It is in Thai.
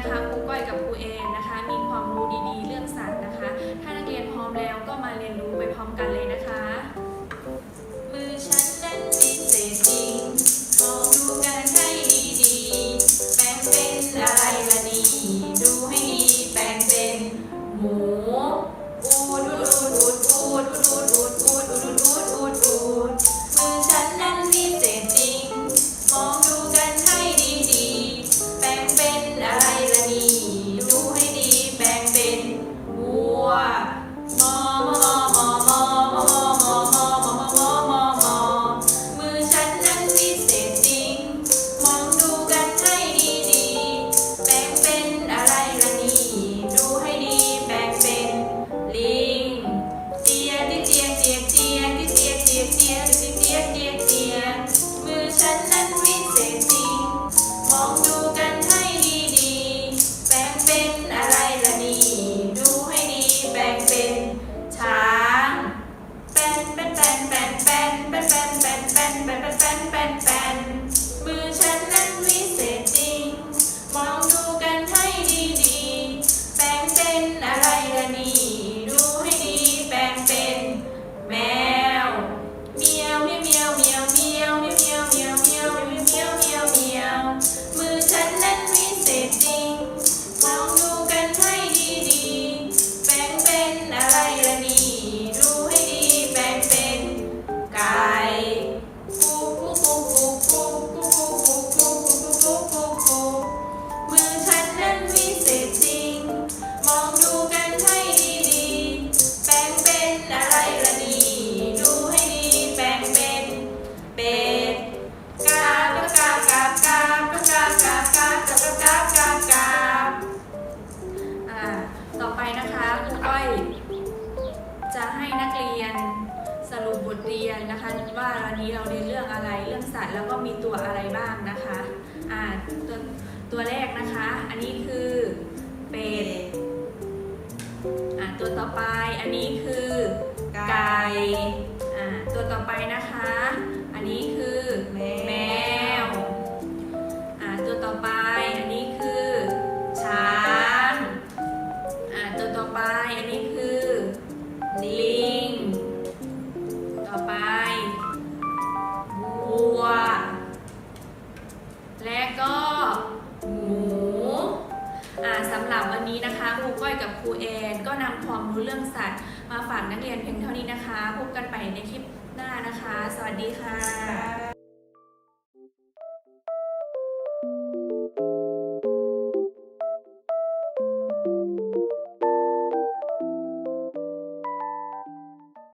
ะคะครูก้อยกับครูเอนนะคะ มีความรู้ดีๆ เรื่องสัตว์นะคะ ถ้านักเรียนพร้อมแล้วก็มาเรียนรู้ไปพร้อมกันเลยนะคะ บทเรียนนะคะ ว่าวันนี้เราเรียนเรื่องอะไรเรื่องสัตว์แล้วก็มีตัวอะไรบ้างนะคะอ่าตัวตัวแรกนะคะ อันนี้คือเป็ดอ่าตัวต่อไปอันนี้คือไก่อ่าตัวต่อไปนะคะ วันนี้นะคะครูก้อยกับครูเอนก็นำความรู้เรื่องสัตว์ มาฝากนักเรียนเพียงเท่านี้นะคะ พบกันใหม่ในคลิปหน้านะคะ สวัสดีค่ะ